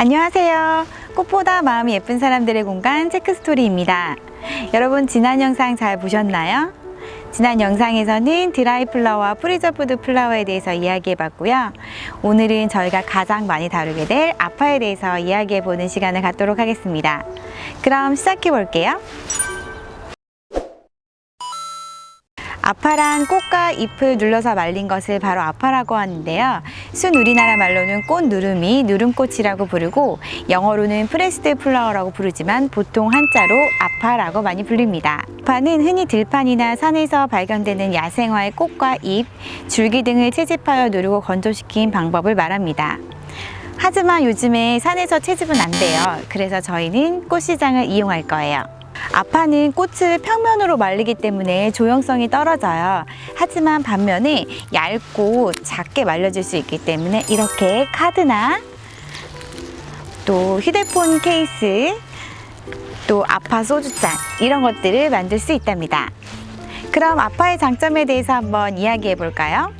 안녕하세요. 꽃보다 마음이 예쁜 사람들의 공간 체크스토리입니다. 여러분 지난 영상 잘 보셨나요? 지난 영상에서는 드라이 플라워와 프리저푸드 플라워에 대해서 이야기해 봤고요. 오늘은 저희가 가장 많이 다루게 될 아파에 대해서 이야기해 보는 시간을 갖도록 하겠습니다. 그럼 시작해 볼게요. 아파란 꽃과 잎을 눌러서 말린 것을 바로 아파라고 하는데요. 순 우리나라 말로는 꽃 누름이 누름꽃이라고 부르고 영어로는 프레스드 플라워라고 부르지만 보통 한자로 아파라고 많이 불립니다. 아파는 흔히 들판이나 산에서 발견되는 야생화의 꽃과 잎, 줄기 등을 채집하여 누르고 건조시킨 방법을 말합니다. 하지만 요즘에 산에서 채집은 안 돼요. 그래서 저희는 꽃시장을 이용할 거예요. 아파는 꽃을 평면으로 말리기 때문에 조형성이 떨어져요. 하지만 반면에 얇고 작게 말려질 수 있기 때문에 이렇게 카드나 또 휴대폰 케이스, 또 아파 소주잔 이런 것들을 만들 수 있답니다. 그럼 아파의 장점에 대해서 한번 이야기해 볼까요?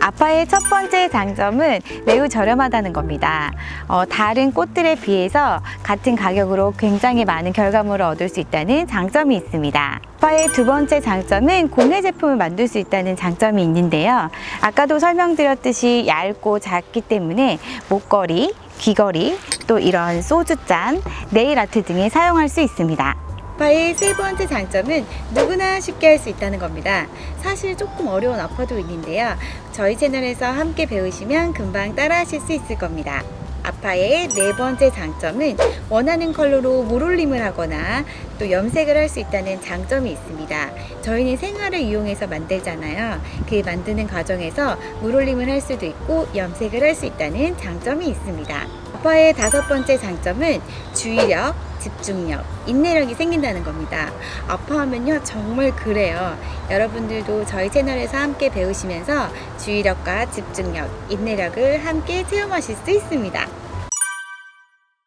아파의 첫 번째 장점은 매우 저렴하다는 겁니다. 어, 다른 꽃들에 비해서 같은 가격으로 굉장히 많은 결과물을 얻을 수 있다는 장점이 있습니다. 아파의 두 번째 장점은 공예 제품을 만들 수 있다는 장점이 있는데요. 아까도 설명드렸듯이 얇고 작기 때문에 목걸이, 귀걸이, 또 이런 소주잔, 네일 아트 등에 사용할 수 있습니다. 아파의 세 번째 장점은 누구나 쉽게 할 수 있다는 겁니다. 사실 조금 어려운 아파도 있는데요. 저희 채널에서 함께 배우시면 금방 따라 하실 수 있을 겁니다. 아파의 네 번째 장점은 원하는 컬러로 물올림을 하거나 또 염색을 할 수 있다는 장점이 있습니다. 저희는 생화를 이용해서 만들잖아요. 그 만드는 과정에서 물올림을 할 수도 있고 염색을 할 수 있다는 장점이 있습니다. 아파의 다섯 번째 장점은 주의력, 집중력, 인내력이 생긴다는 겁니다. 아파하면요, 정말 그래요. 여러분들도 저희 채널에서 함께 배우시면서 주의력과 집중력, 인내력을 함께 체험하실 수 있습니다.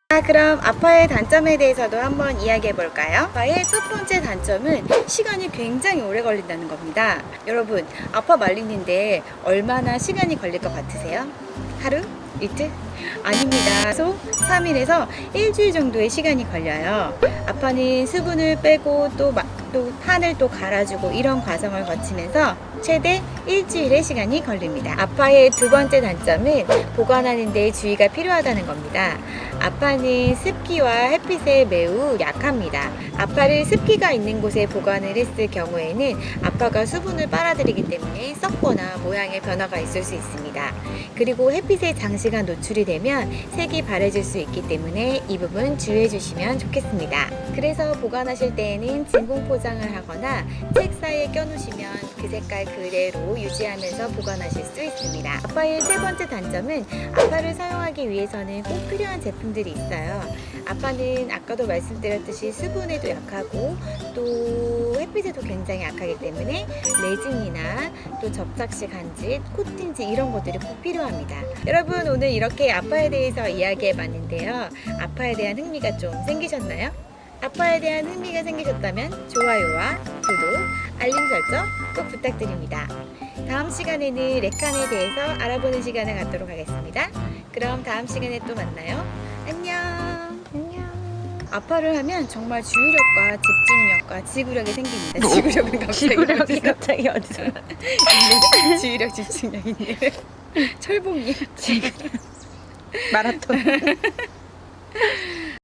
자, 그럼 아파의 단점에 대해서도 한번 이야기해 볼까요? 아파의 첫 번째 단점은 시간이 굉장히 오래 걸린다는 겁니다. 여러분, 아파 말리는데 얼마나 시간이 걸릴 것 같으세요? 하루? 이틀? 아닙니다. 소 3일에서 일주일 정도의 시간이 걸려요. 아파는 수분을 빼고 또, 마- 또 판을 또 갈아주고 이런 과정을 거치면서 최대 일주일의 시간이 걸립니다. 아파의 두 번째 단점은 보관하는 데 주의가 필요하다는 겁니다. 아파는 습기와 햇빛에 매우 약합니다. 아파를 습기가 있는 곳에 보관을 했을 경우에는 아파가 수분을 빨아들이기 때문에 썩거나 모양의 변화가 있을 수 있습니다. 그리고 햇빛에 장시간 노출이 되면 색이 바래질 수 있기 때문에 이 부분 주의해 주시면 좋겠습니다. 그래서 보관하실 때에는 진공 포장을 하거나 책 사이에 껴놓으시면 그 색깔 그대로 유지하면서 보관하실 수 있습니다. 아파의 세 번째 단점은 아파를 사용하기 위해서는 꼭 필요한 제품 들이 있어요. 아파는 아까도 말씀드렸듯이 수분에도 약하고 또 햇빛에도 굉장히 약하기 때문에 레진이나 또 접착식 한지, 코팅지 이런 것들이 꼭 필요합니다. 여러분 오늘 이렇게 아파에 대해서 이야기해 봤는데요. 아파에 대한 흥미가 좀 생기셨나요? 아파에 대한 흥미가 생기셨다면 좋아요와 구독, 알림 설정 꼭 부탁드립니다. 다음 시간에는 레칸에 대해서 알아보는 시간을 갖도록 하겠습니다. 그럼 다음 시간에 또 만나요. 안녕. 안녕. 아파를 하면 정말 주의력과 집중력과 지구력이 생깁니다. 지구력은 갑자기 지구력이 어디서? 갑자기 어디서 있는데 주의력 집중력 있네. 철봉이. 마라톤